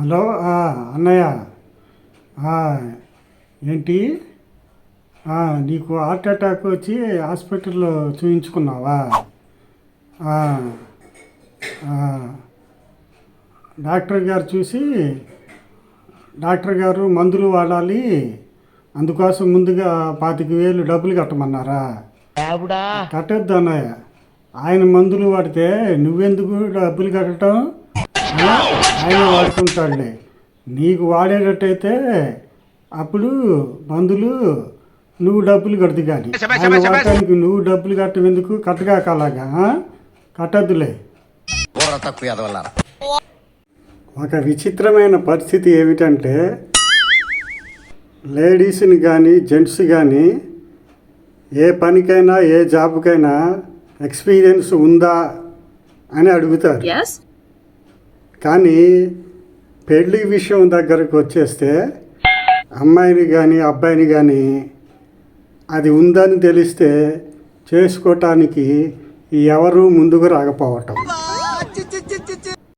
Hello అన్నయ్య. ఏంటి? నీకు హార్ట్ అటాక్ వచ్చి హాస్పిటల్లో చూయించుకున్నావా? ఆ, డాక్టర్ గారు చూసి డాక్టర్ గారు మందులు వాడాలి అందుకోసం ముందుగా పాతిక వేలు డబ్బులు కట్టమన్నారా? కట్టొద్దు అన్నయ్య. ఆయన మందులు వాడితే నువ్వెందుకు డబ్బులు కట్టడం? ఆయన వాడుకుంటాడులే. నీకు వాడేటట్టయితే అప్పుడు మందులు నువ్వు డబ్బులు కడదు కానీ. ఆయన వాడటానికి నువ్వు డబ్బులు కట్టం ఎందుకు? కట్టగాక అలాగా? కట్టద్దులే. ఒక విచిత్రమైన పరిస్థితి ఏమిటంటే లేడీస్ని కానీ జెంట్స్ కానీ ఏ పనికైనా ఏ జాబ్కైనా ఎక్స్పీరియన్స్ ఉందా అని అడుగుతారు. Yes? కానీ పెళ్ళి విషయం దగ్గరకు వచ్చేస్తే అమ్మాయిని కానీ అబ్బాయిని కానీ అది ఉందని తెలిస్తే చేసుకోవటానికి ఎవరు ముందుకు రాకపోవటం.